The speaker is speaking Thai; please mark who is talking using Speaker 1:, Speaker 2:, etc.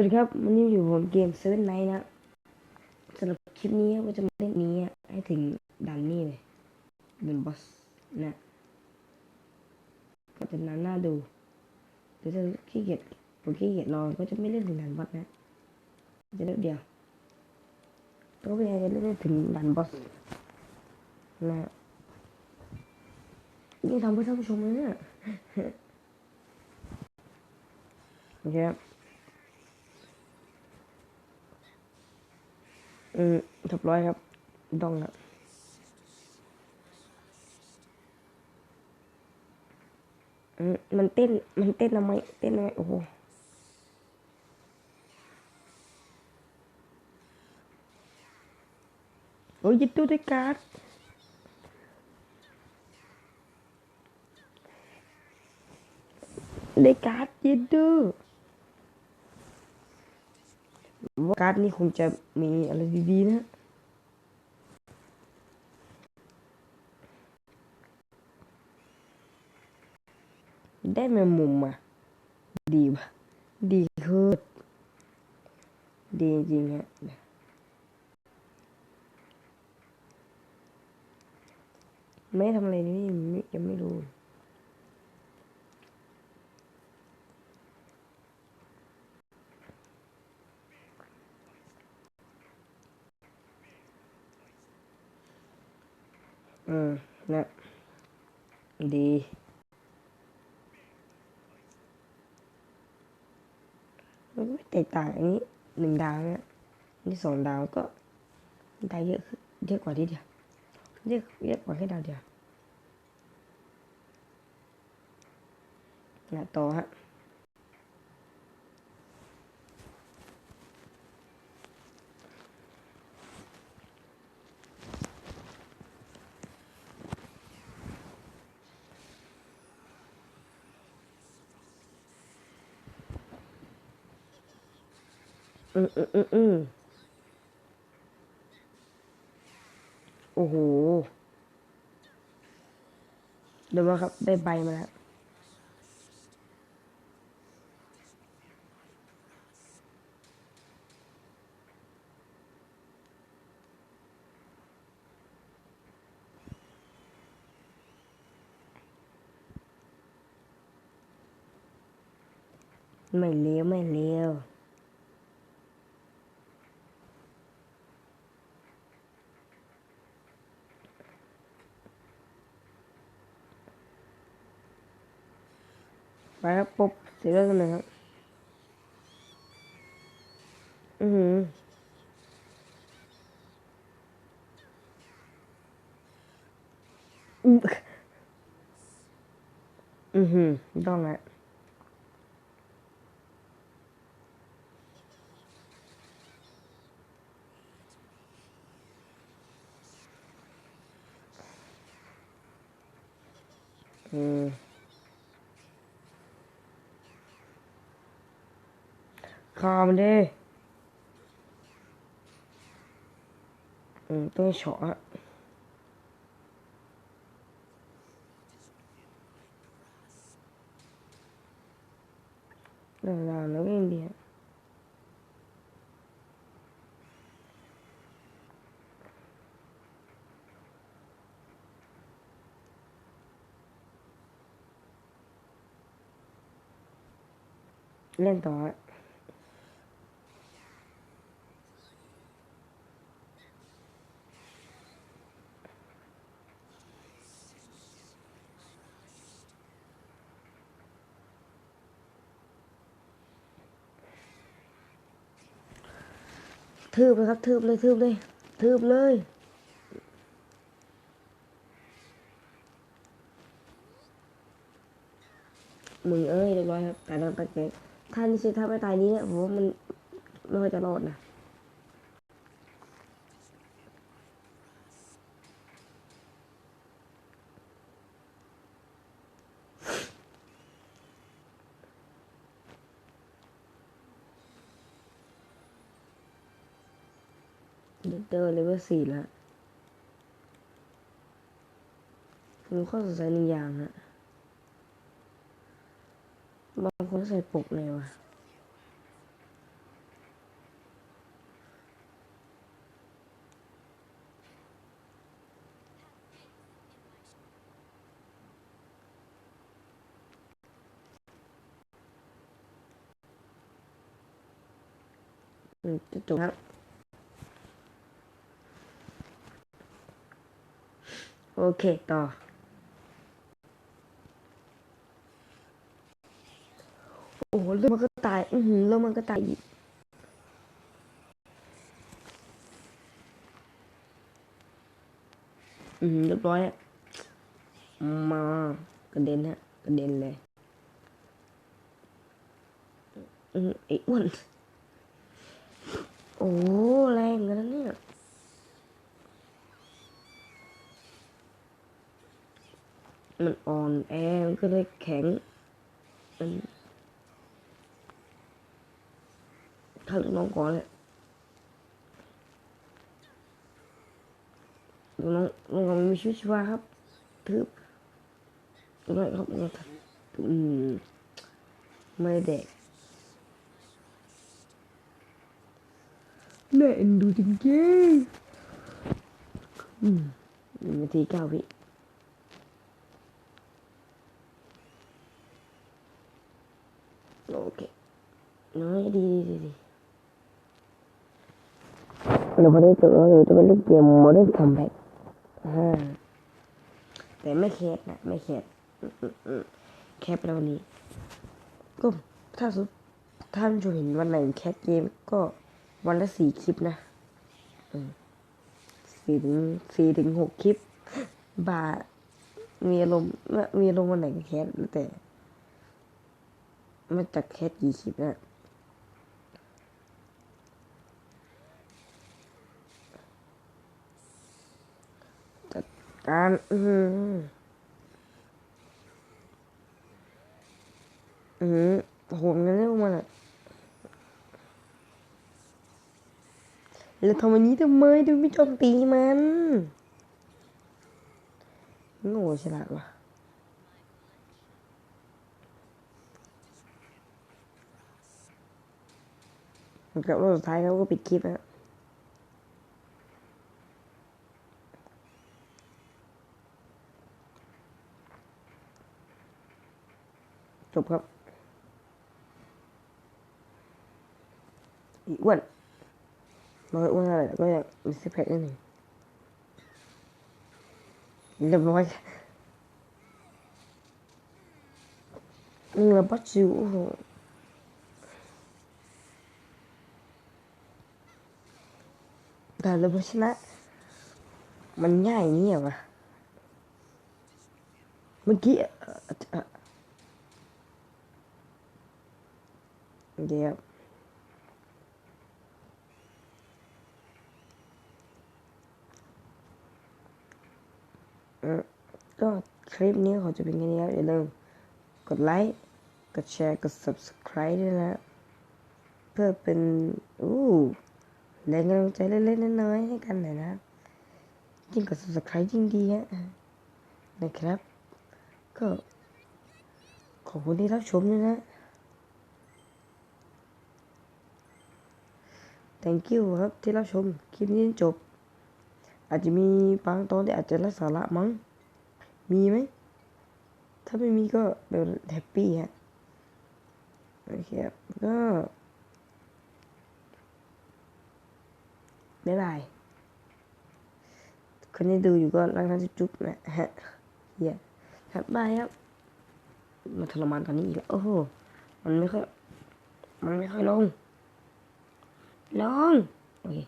Speaker 1: วัสดีครับวันนี้อยู่ผมเกมเซเว่นไนท์นะสำหรับคลิปนี้ก็จะมาเล่นนี้ให้ถึงด่านนี้เลยเป็นบอสนะก็จะนานน่าดูหรือถ้าขี้เกียจผมขี้เกียจรอก็จะไม่เล่นถึงด่านบอสนะ จะเล่นเดียวก็พยายามจะเล่นให้ถึงด่านบอสนะนี่ทำเพื่อท่านผู้ชมเลยเนี่ยโอเคครับ อืมเรียบร้อยครับต้องครับอืมมันเต้น มันเต้นทำไม เต้นทำไม โอ้โห โอ้ยยึดตู้ด้วยการ์ดได้การ์ดยึดตู้ ว่าการ์ดนี่คงจะมีอะไรดีๆนะได้แมงมุมมาดีปะดีคือดีจริงฮะไม่ทำอะไรนี่ยังไม่รู้ อืมนะดีมันไม่แตกต่างอันนี้หนึ่งดาวเนี่ยนี่สองดาวก็ได้เยอะขึ้นเยอะกว่าที่เดียวเยอะเยอะกว่าแค่ดาวเดียวนะต่อฮะ อืมอืมอืมอืมโอ้โห เดี๋ยวมาครับ ได้ใบมาแล้วไม่เลี้ยวไม่เลี้ยว ไปครับปุ๊บเสร็จแล้วกันเลยครับ อือหืออืออือหือต้องละ คามันดิอืมต้องเฉาะอะนานๆแล้วก็ยังดีอะเล่นต่อ ทืบเลยครับทืบเลยทืบเลยทืบเลยมึงเอ้ยเรียบร้อยครับตายแล้วตายแกถ้านี่ใช่ถ้าไม่ตายนี้เนี่ยผมว่ามันไม่ค่อยจะรอดนะ เจอเลเวลสี่แล้วมีข้อสงสัยหนึ่งอย่างฮะบางคนใส่ปกเลยวะจบครับ โอเคต่อ โอ้โหเรื่องมันก็ตาย อือหือเรื่องมันก็ตายอีกอือหือเรียบร้อยมากระเด็นฮะกระเด็นเลย อือไอ้อ้วนโอ้แรงกันนะเนี่ย มันอ่อนแอ มันก็เลยแข็ง มันถ้าลูกน้องก่อนเลยลูกน้องลูกน้องมีชีวิตชีวาครับทึบลูกน้องครับลูกน้องครับอืมไม่ได้เด็กน่าเอ็นดูจริงๆอืมหนึ่งนาทีเก้าวิ โอเคน้อยดีดีดีเราพอได้ตัวเราจะไปเล่นเกมโมเดิร์นคอมแบทอ่าแต่ไม่แคสนะไม่แคสอืมอืมอืมแคสไปแล้ววันนี้ ก็ถ้าสุดท่านจะเห็นวันไหนแคสเกมก็วันละสี่คลิปนะอืมสี่ถึงสี่ถึงหกคลิปบามีอารมณ์มีอารมณ์วันไหนก็แคสแล้วแต่ มันจะแค่กี่คลิปเนะจัดการอือหืออือหือโหมกันเรื่องมันอะแล้วทำอันนี้ทำไมดูไม่โจมตีมันโง่ฉลาดว่ะ กับรอบสุดท้ายเขาก็ปิดคลิปแล้วจบครับอีกอ้วนน้อยอ้วนอะไรก็ยังมีสิบแพ็คนิดหนึ่งเรียบร้อยเงือบัดจิว แต่เราชนะ มันง่ายอย่างนี้เหรอวะเมื่อกี้เดี๋ยวก็คลิปนี้ขอจะเป็นแค่นี้ครับอย่าลืมกดไลค์ กดแชร์ กด subscribe ด้วยนะ เพื่อเป็น อู้ แรงกำลังใจเล็กๆน้อยๆให้กันหน่อยนะยิ่งกด subscribe ยิ่งดีฮะนะครับ ก็ขอบคุณที่รับชมด้วยนะ thank you ครับที่รับชมคลิปนี้จบ อาจจะมีบางตอนที่อาจจะไร้สาระมั้ง มีไหม ถ้าไม่มีก็เดี๋ยวแฮปปี้ฮะโอเคครับก็ บ๊ายบาย คนที่ดูอยู่ก็รักนะจุ๊บๆนะฮะเย้ครับบายครับมาทรมานตอนนี้อีกแล้วโอ้โหมันไม่ค่อย มันไม่ค่อยลง ลง โอเค